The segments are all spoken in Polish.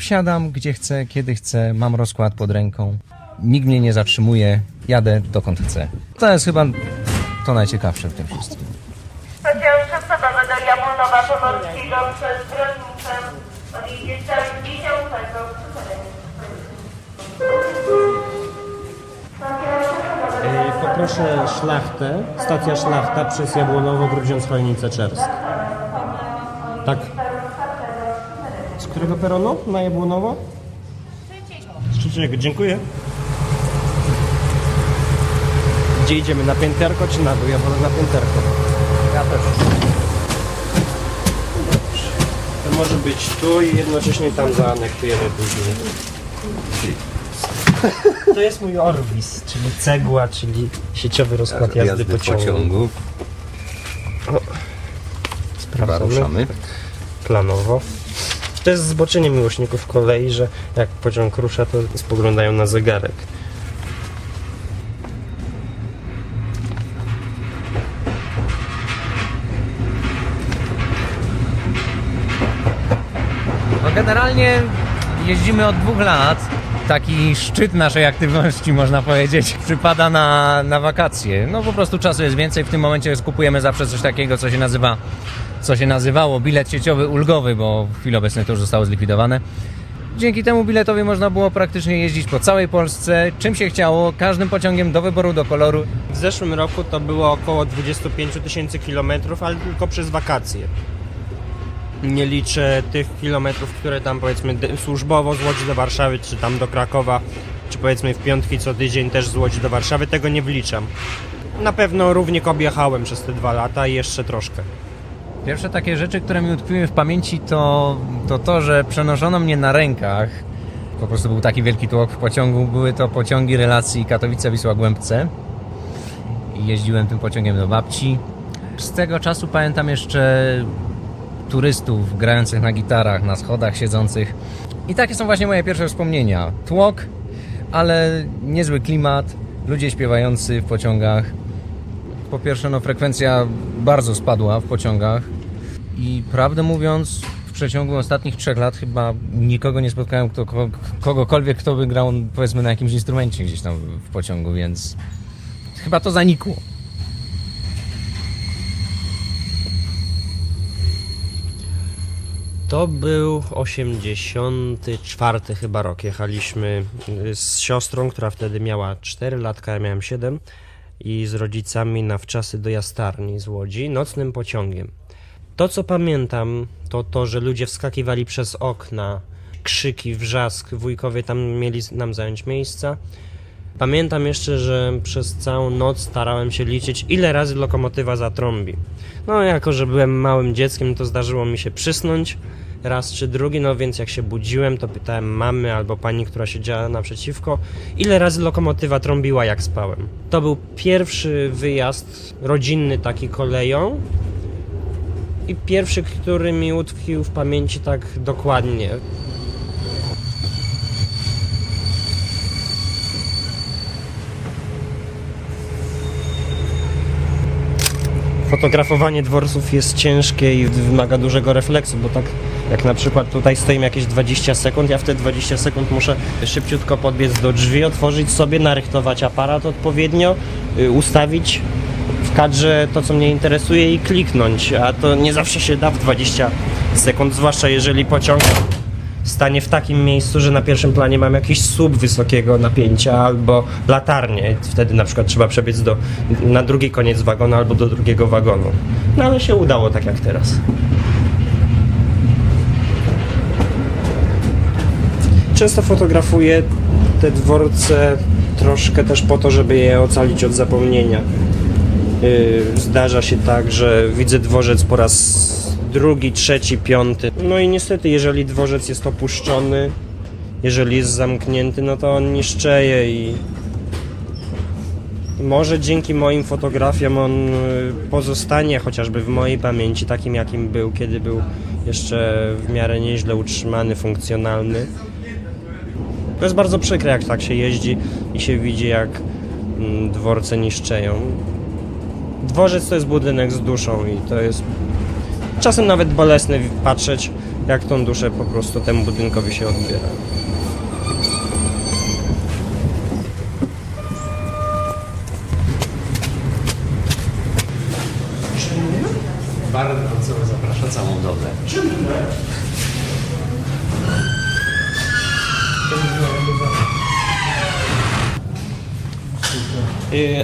Wsiadam gdzie chcę, kiedy chcę, mam rozkład pod ręką. Nikt mnie nie zatrzymuje, jadę dokąd chcę. To jest chyba to najciekawsze w tym wszystkim. Pociąg szosowy do Jabłonowa Pomorskiego przez Brodnicę odjedzie Poproszę szlachtę, stacja szlachta przez Jabłonowo, Grudziądz, Chojnice, Czersk. Tak. Którego peronu na Jabłonowo? Z trzeciego, dziękuję. Gdzie idziemy, na pięterko czy na dół? Ja wolę na pięterko. Ja też. To może być tu i jednocześnie tam zaanektujemy później. To jest mój Orbis, czyli cegła, czyli sieciowy rozkład jazdy, pociągu. Sprawdzamy Ruszamy. planowo. To jest zboczenie miłośników kolei, że jak pociąg rusza, to spoglądają na zegarek. No generalnie jeździmy od dwóch lat. Taki szczyt naszej aktywności, można powiedzieć, przypada na, na wakacje. No po prostu czasu jest więcej. W tym momencie skupujemy zawsze coś takiego, co się nazywa, co się nazywało bilet sieciowy ulgowy, bo w chwili obecnej to już zostało zlikwidowane. Dzięki temu biletowi można było praktycznie jeździć po całej Polsce, czym się chciało, każdym pociągiem do wyboru, do koloru. W zeszłym roku to było około 25 tysięcy kilometrów, ale tylko przez wakacje. Nie liczę tych kilometrów, które tam powiedzmy służbowo z Łodzi do Warszawy, czy tam do Krakowa, czy powiedzmy w piątki co tydzień też z Łodzi do Warszawy, tego nie wliczam. Na pewno równik objechałem przez te dwa lata i jeszcze troszkę. Pierwsze takie rzeczy, które mi utkwiły w pamięci to, to to, że przenoszono mnie na rękach. Po prostu był taki wielki tłok w pociągu. Były to pociągi relacji Katowice-Wisła-Głębce. Jeździłem tym pociągiem do babci. Z tego czasu pamiętam jeszcze turystów grających na gitarach, na schodach siedzących. I takie są właśnie moje pierwsze wspomnienia. Tłok, ale niezły klimat, ludzie śpiewający w pociągach. Po pierwsze, no frekwencja bardzo spadła w pociągach i prawdę mówiąc, w przeciągu ostatnich trzech lat chyba nikogo nie spotkałem, kto, ko- kogokolwiek, kto by grał powiedzmy na jakimś instrumencie gdzieś tam w pociągu, więc chyba to zanikło. To był 84 chyba rok. Jechaliśmy y, z siostrą, która wtedy miała 4 latka, ja miałem 7 i z rodzicami na wczasy do Jastarni z Łodzi nocnym pociągiem. To co pamiętam to to, że ludzie wskakiwali przez okna, krzyki, wrzask, wujkowie tam mieli nam zająć miejsca. Pamiętam jeszcze, że przez całą noc starałem się liczyć, ile razy lokomotywa zatrąbi. No, jako że byłem małym dzieckiem, to zdarzyło mi się przysnąć raz czy drugi, no więc jak się budziłem, to pytałem mamy albo pani, która siedziała naprzeciwko, ile razy lokomotywa trąbiła, jak spałem. To był pierwszy wyjazd rodzinny taki koleją i pierwszy, który mi utkwił w pamięci tak dokładnie. Fotografowanie dworców jest ciężkie i wymaga dużego refleksu, bo tak jak na przykład tutaj stoimy jakieś 20 sekund, ja w te 20 sekund muszę szybciutko podbiec do drzwi, otworzyć sobie, narychtować aparat odpowiednio, y, ustawić w kadrze to, co mnie interesuje i kliknąć, a to nie zawsze się da w 20 sekund, zwłaszcza jeżeli pociąg stanie w takim miejscu, że na pierwszym planie mam jakiś słup wysokiego napięcia albo latarnię. Wtedy na przykład trzeba przebiec do, na drugi koniec wagonu albo do drugiego wagonu. No ale się udało tak jak teraz. Często fotografuję te dworce troszkę też po to, żeby je ocalić od zapomnienia. Yy, Zdarza się tak, że widzę dworzec po raz drugi, trzeci, piąty. No i niestety, jeżeli dworzec jest opuszczony, jeżeli jest zamknięty, no to on niszczeje i może dzięki moim fotografiom on y, pozostanie chociażby w mojej pamięci takim, jakim był, kiedy był jeszcze w miarę nieźle utrzymany, funkcjonalny. To jest bardzo przykre, jak tak się jeździ i się widzi, jak mm, dworce niszczeją. Dworzec to jest budynek z duszą i to jest czasem nawet bolesne patrzeć, jak tą duszę po prostu temu budynkowi się odbiera. Bardzo zaprasza całą dobę.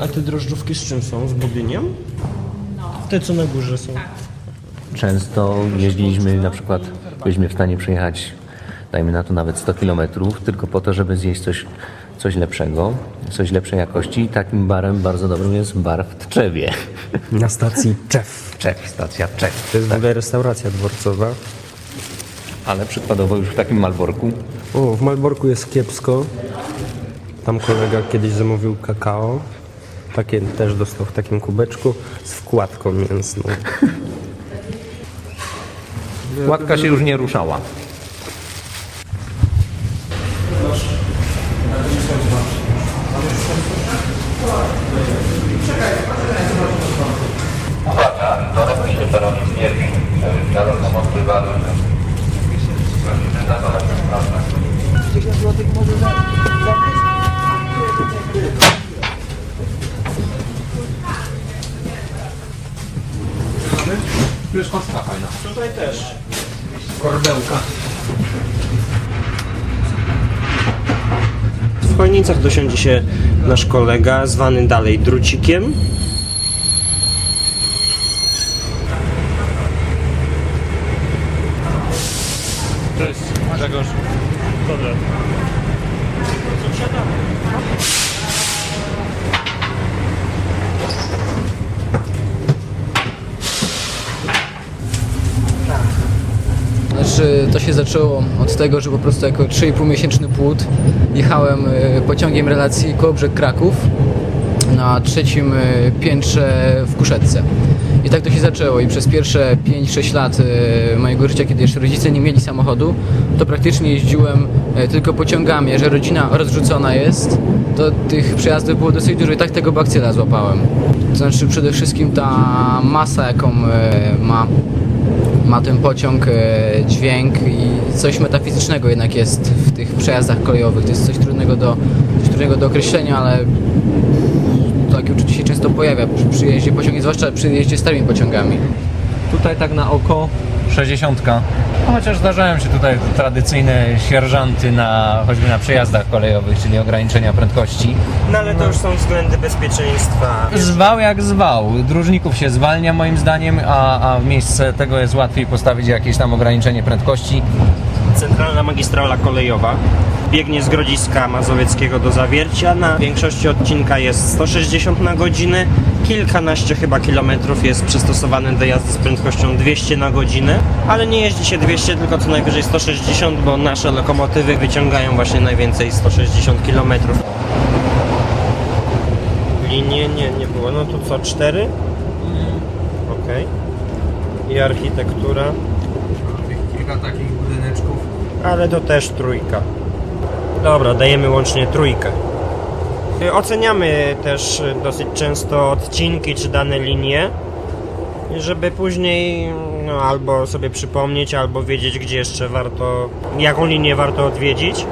A te drożdżówki z czym są? Z budyniem? Te co na górze są. Często jeździliśmy na przykład, byliśmy w stanie przejechać, dajmy na to nawet 100 km, tylko po to, żeby zjeść coś, coś lepszego, coś lepszej jakości. I takim barem bardzo dobrym jest bar w Tczewie. Na stacji Czew. Czech, stacja Czech. To jest w ogóle restauracja dworcowa. Ale przykładowo już w takim Malborku O, w Malborku jest kiepsko. Tam kolega kiedyś zamówił kakao. Takie też dostał w takim kubeczku z wkładką mięsną. Łatka się już nie ruszała. W Chojnicach dosiądzie się nasz kolega, zwany dalej Drucikiem. Znaczy, to się zaczęło od tego, że po prostu jako 3,5 miesięczny płód jechałem e, pociągiem relacji Kołobrzeg-Kraków na trzecim e, piętrze w Kuszetce. I tak to się zaczęło i przez pierwsze 5-6 lat e, mojego życia, kiedy jeszcze rodzice nie mieli samochodu, to praktycznie jeździłem e, tylko pociągami. Że rodzina rozrzucona jest, to tych przejazdów było dosyć dużo i tak tego bakcyla złapałem. To znaczy przede wszystkim ta masa, jaką ma ma ten pociąg, dźwięk i coś metafizycznego jednak jest w tych przejazdach kolejowych. To jest coś trudnego do, coś trudnego do określenia, ale często pojawia przy przyjeździe pociągiem, zwłaszcza przy jeździe starymi pociągami. Tutaj tak na oko 60. No, chociaż zdarzają się tutaj tradycyjne sierżanty na choćby na przejazdach kolejowych, czyli ograniczenia prędkości. No ale to już są względy bezpieczeństwa. Zwał jak zwał. Dróżników się zwalnia moim zdaniem, a, a w miejsce tego jest łatwiej postawić jakieś tam ograniczenie prędkości. Centralna magistrala kolejowa biegnie z Grodziska Mazowieckiego do Zawiercia. Na większości odcinka jest 160 na godzinę. Kilkanaście chyba kilometrów jest przystosowane do jazdy z prędkością 200 na godzinę, ale nie jeździ się 200, tylko co najwyżej 160, bo nasze lokomotywy wyciągają właśnie najwięcej 160 kilometrów. Linie nie, nie było. No to co, cztery? Okej. I architektura. Kilka takich budyneczków. ale to też trójka. Dobra, dajemy łącznie trójkę. Y, Oceniamy też dosyć często odcinki czy dane linie, żeby później no, albo sobie przypomnieć, albo wiedzieć, gdzie jeszcze warto, jaką linię warto odwiedzić.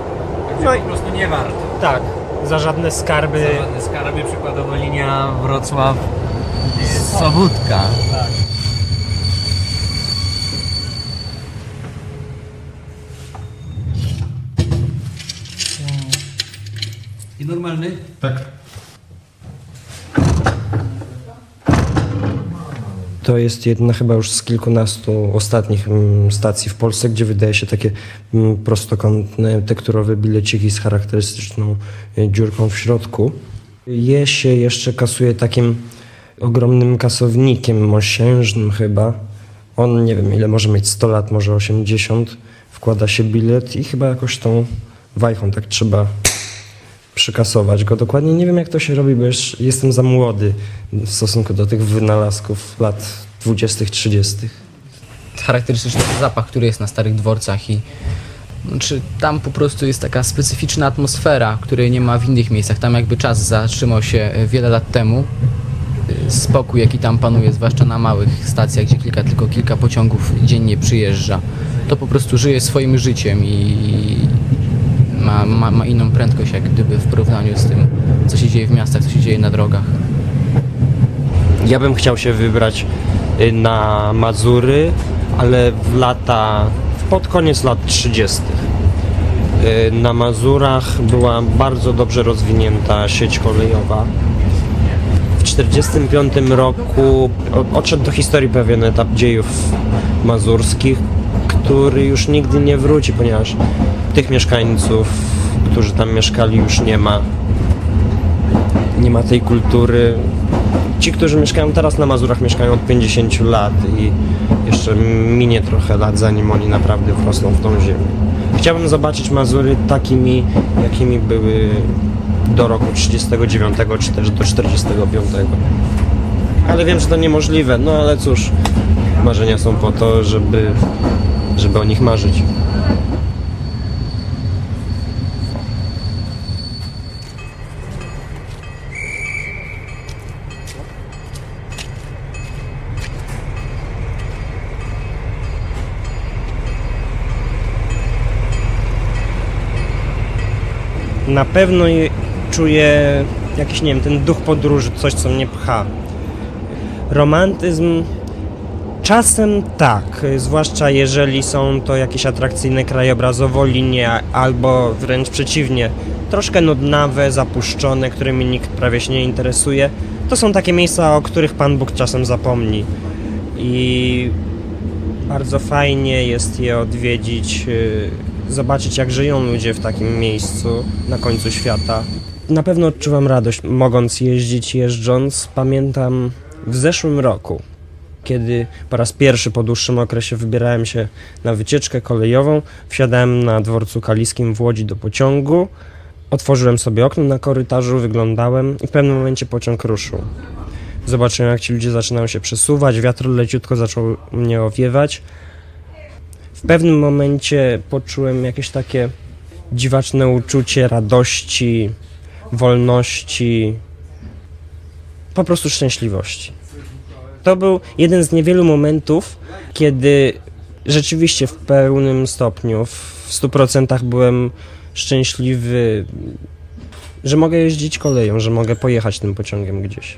No i Po prostu nie warto. tak, za żadne skarby. Żadne skarby, przykładowo linia Wrocław I normalny? To jest jedna chyba już z kilkunastu ostatnich mm, stacji w Polsce, gdzie wydaje się takie mm, prostokątne, tekturowe bileciki z charakterystyczną y, dziurką w środku. Je się jeszcze kasuje takim ogromnym kasownikiem mosiężnym chyba. On nie wiem ile może mieć 100 lat, może 80. Wkłada się bilet i chyba jakoś tą wajchą tak trzeba przykasować go. Dokładnie nie wiem, jak to się robi, bo już jestem za młody w stosunku do tych wynalazków lat 20., 30. Charakterystyczny zapach, który jest na starych dworcach i czy tam po prostu jest taka specyficzna atmosfera, której nie ma w innych miejscach. Tam jakby czas zatrzymał się e, wiele lat temu. E, Spokój, jaki tam panuje, zwłaszcza na małych stacjach, gdzie kilka, tylko kilka pociągów dziennie przyjeżdża. to po prostu żyje swoim życiem i ma, ma, ma inną prędkość jak gdyby w porównaniu z tym, co się dzieje w miastach, co się dzieje na drogach. Ja bym chciał się wybrać y, na Mazury, ale w lata, pod koniec lat 30. Y, Na Mazurach była bardzo dobrze rozwinięta sieć kolejowa. W 1945 roku odszedł do historii pewien etap dziejów mazurskich, który już nigdy nie wróci, ponieważ tych mieszkańców, którzy tam mieszkali, już nie ma. Nie ma tej kultury, ci, którzy mieszkają teraz na Mazurach, mieszkają od 50 lat i jeszcze minie trochę lat, zanim oni naprawdę wrosną w tą ziemię. Chciałbym zobaczyć Mazury takimi, jakimi były do roku 39 czy też do 45. Ale wiem, że to niemożliwe, no ale cóż, marzenia są po to, żeby, żeby o nich marzyć. Na pewno czuję jakiś, nie wiem, ten duch podróży, coś, co mnie pcha. Romantyzm czasem tak, zwłaszcza jeżeli są to jakieś atrakcyjne krajobrazowo linie, albo wręcz przeciwnie, troszkę nudnawe, zapuszczone, którymi nikt prawie się nie interesuje. To są takie miejsca, o których Pan Bóg czasem zapomni. I bardzo fajnie jest je odwiedzić, y, zobaczyć jak żyją ludzie w takim miejscu na końcu świata. Na pewno odczuwam radość mogąc jeździć, jeżdżąc. Pamiętam w zeszłym roku, kiedy po raz pierwszy po dłuższym okresie wybierałem się na wycieczkę kolejową, wsiadałem na dworcu kaliskim w Łodzi do pociągu, otworzyłem sobie okno na korytarzu, wyglądałem i w pewnym momencie pociąg ruszył. Zobaczyłem, jak ci ludzie zaczynają się przesuwać, wiatr leciutko zaczął mnie owiewać. W pewnym momencie poczułem jakieś takie dziwaczne uczucie radości, wolności, po prostu szczęśliwości. To był jeden z niewielu momentów, kiedy rzeczywiście w pełnym stopniu, w 100% byłem szczęśliwy, że mogę jeździć koleją, że mogę pojechać tym pociągiem gdzieś.